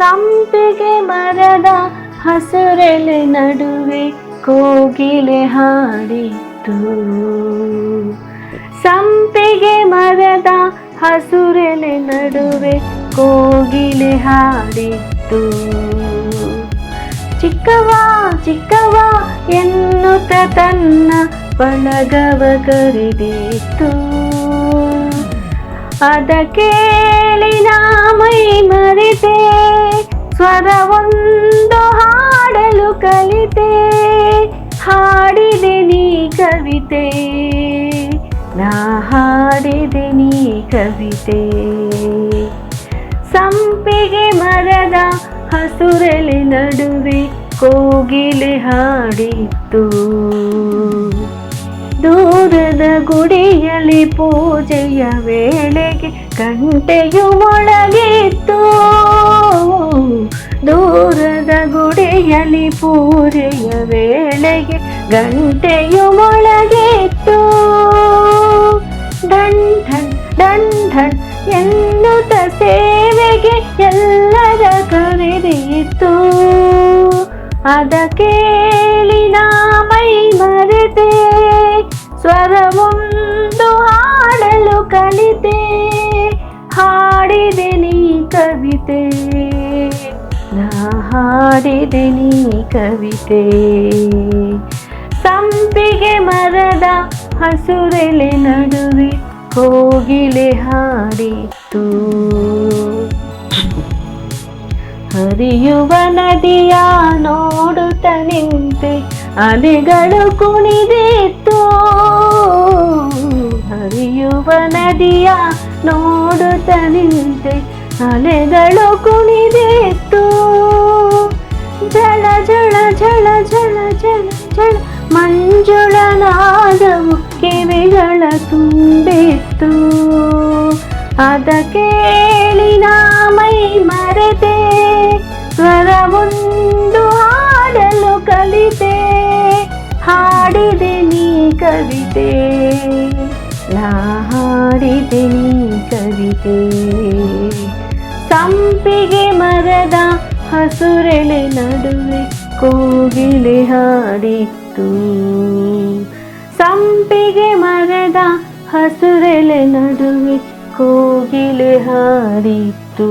ಸಂಪಿಗೆ ಮರದ ಹಸುರೆಲೆ ನಡುವೆ ಕೋಗಿಲೆ ಹಾಡಿತ್ತು. ಸಂಪಿಗೆ ಮರದ ಹಸುರೆಲೆ ನಡುವೆ ಕೋಗಿಲೆ ಹಾಡಿತ್ತು. ಚಿಕ್ಕವ ಚಿಕ್ಕವ ಎನ್ನುತ್ತ ತನ್ನ ಬಳಗವ ಕರೆದಿತ್ತು. ಅದ ಕೇಳಿ ನಾ ಸ್ವರವೊಂದು ಹಾಡಲು ಕಲಿತೆ, ಹಾಡಿದೆ ನೀ ಕವಿತೆ. ನಾ ಹಾಡಿದೆ ನೀ ಕವಿತೆ. ಸಂಪಿಗೆ ಮರದ ಹಸುರಲಿ ನಡುವೆ ಕೋಗಿಲೆ ಹಾಡಿತ್ತು. ದೂರದ ಗುಡಿಯಲ್ಲಿ ಪೂಜೆಯ ವೇಳೆಗೆ ಗಂಟೆಯು ಮೊಳಗಿತ್ತು. ದೂರದ ಗುಡಿಯಲ್ಲಿ ಪೂಜೆಯ ವೇಳೆಗೆ ಗಂಟೆಯು ಮೊಳಗಿತ್ತು. ಡನ್ ಢನ್ ಡನ್ ಢನ್ ಎನ್ನುತ್ತ ಸೇವೆಗೆ ಎಲ್ಲರ ಕರೆದಿತ್ತು ಅದ ಕೇಳಿ ನಾ ಮೈ ಸ್ವರವೊಂದು ಹಾಡಲು ಕಲಿತೆ. ಹಾಡಿದೆ ನೀ ಕವಿತೆ. ಹಾಡಿದೆ ನೀ ಕವಿತೆ. ಸಂಪಿಗೆ ಮರದ ಹಸುರೆಲೆ ನಡುವೆ ಕೋಗಿಲೆ ಹಾಡಿತ್ತು. ಹರಿಯುವ ನದಿಯ ನೋಡುತ್ತ ನಿಂತೆ ಅಲೆಗಳು ಕುಣಿದಿತ್ತು. ಹರಿಯುವ ನದಿಯ ನೋಡುತ್ತ ನಿಂತೆ ಅಲೆಗಳು ಕುಣಿದಿತ್ತು. ಜಳ ಜಳ ಜಳ ಜಳ ಜಳ ಜಳ ಮಂಜುಳನಾದ ಕಿವಿಗಳ ತುಂಬಿತ್ತು. ಅದ ಕೇಳಿ ನಾ ಮೈ ಮರೆತೆ ಸ್ವರವೊಂದು ಹಾಡಲು ಕಲಿತೆ. ಹಾಡಿದೆ ನೀ ಕವಿತೆ, ನಾ ಹಾಡಿದೆ ನೀ ಕವಿತೆ. ಸಂಪಿಗೆ ಮರದ ಹಸುರೆಳೆ ನಡುವೆ ಕೋಗಿಲೆ ಹಾಡಿತ್ತು. ಸಂಪಿಗೆ ಮರದ ಹಸುರೆಲೆ ನಡುವೆ ಕೋಗಿಲೆ ಹಾಡಿತ್ತು.